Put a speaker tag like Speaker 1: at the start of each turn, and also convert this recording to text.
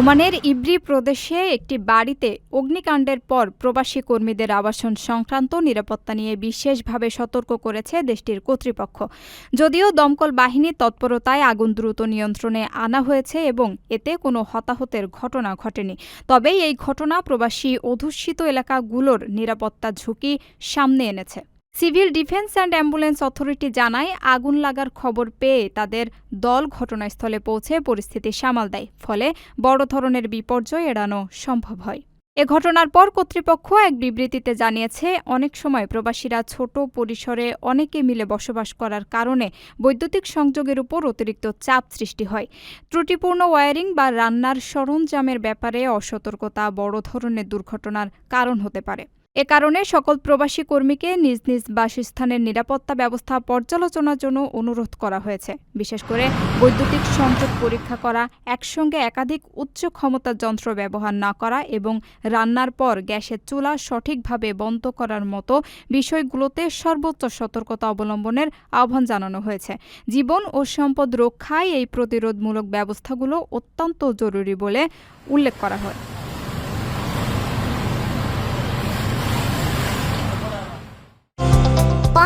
Speaker 1: ওমানের ইব্রি প্রদেশে একটি বাড়িতে অগ্নিকাণ্ডের পর প্রবাসী কর্মীদের আবাসন সংক্রান্ত নিরাপত্তা নিয়ে বিশেষভাবে সতর্ক করেছে দেশটির কর্তৃপক্ষ। যদিও দমকল বাহিনীর তৎপরতায় আগুন দ্রুত নিয়ন্ত্রণে আনা হয়েছে এবং এতে কোনো হতাহতের ঘটনা ঘটেনি। তবে এই ঘটনা প্রবাসী অধ্যুষিত এলাকাগুলোর নিরাপত্তা ঝুঁকি সামনে এনেছে। Civil defence and ambulance authority জানায়, আগুন লাগার খবর পেয়ে তাদের দল ঘটনাস্থলে পৌঁছে পরিস্থিতি সামাল দেয়। ফলে বড় ধরনের বিপর্যয় এড়ানো সম্ভব হয়। এ ঘটনার পর কর্তৃপক্ষ এক বিবৃতিতে জানিয়েছে, অনেক সময় প্রবাসীরা ছোট পরিসরে অনেকে মিলে বসবাস করার কারণে বৈদ্যুতিক সংযোগের উপর অতিরিক্ত চাপ সৃষ্টি হয়। ত্রুটিপূর্ণ ওয়্যারিং বা রান্নার সরঞ্জামের ব্যাপারে অসতর্কতা বড় ধরনের দুর্ঘটনার কারণ হতে পারে। এ কারণে সকল প্রবাসী কর্মীকে নিজ নিজ বাসস্থানের নিরাপত্তা ব্যবস্থা পর্যালোচনার জন্য অনুরোধ করা হয়েছে। বিশেষ করে বৈদ্যুতিক সংযোগ পরীক্ষা করা, একসঙ্গে একাধিক উচ্চ ক্ষমতার যন্ত্র ব্যবহার না করা এবং রান্নার পর গ্যাসের চুলা সঠিকভাবে বন্ধ করার মতো বিষয়গুলোতে সর্বোচ্চ সতর্কতা অবলম্বনের আহ্বান জানানো হয়েছে। জীবন ও সম্পদ রক্ষায় এই প্রতিরোধমূলক ব্যবস্থাগুলো অত্যন্ত জরুরি বলে উল্লেখ করা হয়।